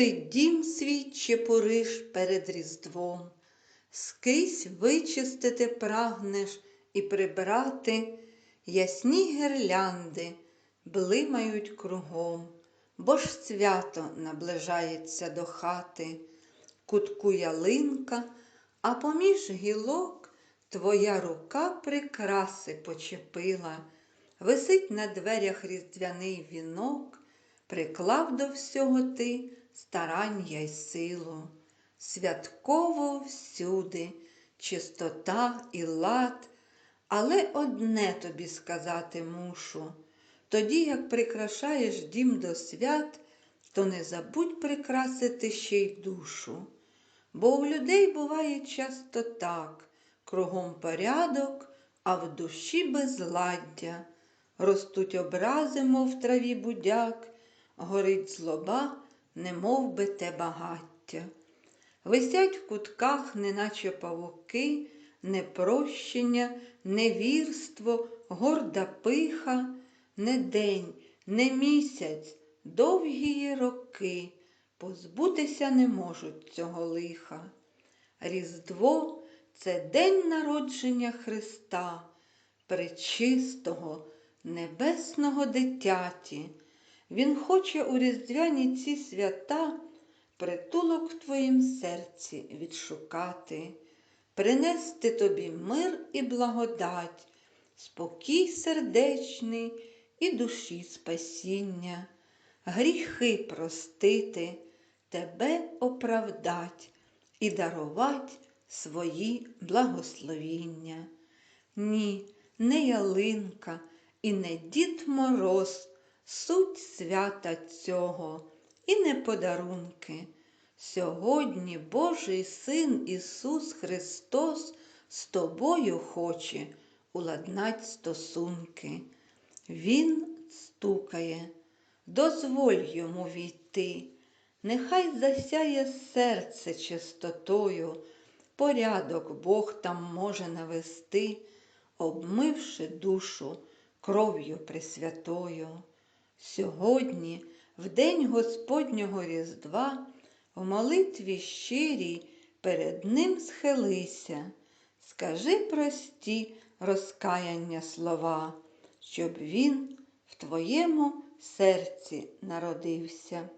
Ти дім свій чепуриш перед Різдвом, скрізь вичистити прагнеш і прибрати, ясні гірлянди блимають кругом, бо ж свято наближається до хати, кутку ялинка, а поміж гілок твоя рука прикраси почепила, висить на дверях різдвяний вінок, приклав до всього ти старання й силу. Святково всюди чистота і лад, але одне тобі сказати мушу. Тоді, як прикрашаєш дім до свят, то не забудь прикрасити ще й душу. Бо у людей буває часто так, кругом порядок, а в душі безладдя. Ростуть образи, мов траві будяк, горить злоба, немов би те багаття. Висять в кутках, неначе павуки, непрощення, невірство, горда пиха, не день, не місяць, довгі роки позбутися не можуть цього лиха. Різдво це день народження Христа, пречистого, небесного дитяті. Він хоче у різдвяні ці свята притулок в твоїм серці відшукати, принести тобі мир і благодать, спокій сердечний і душі спасіння, гріхи простити, тебе оправдать і дарувати свої благословіння. Ні, не ялинка і не дід Мороз, суть свята цього і не подарунки. Сьогодні Божий Син Ісус Христос з тобою хоче уладнать стосунки. Він стукає, дозволь йому війти, нехай засяє серце чистотою, порядок Бог там може навести, обмивши душу кров'ю пресвятою. Сьогодні, в день Господнього Різдва, в молитві щирій перед Ним схилися, скажи прості розкаяння слова, щоб Він в твоєму серці народився.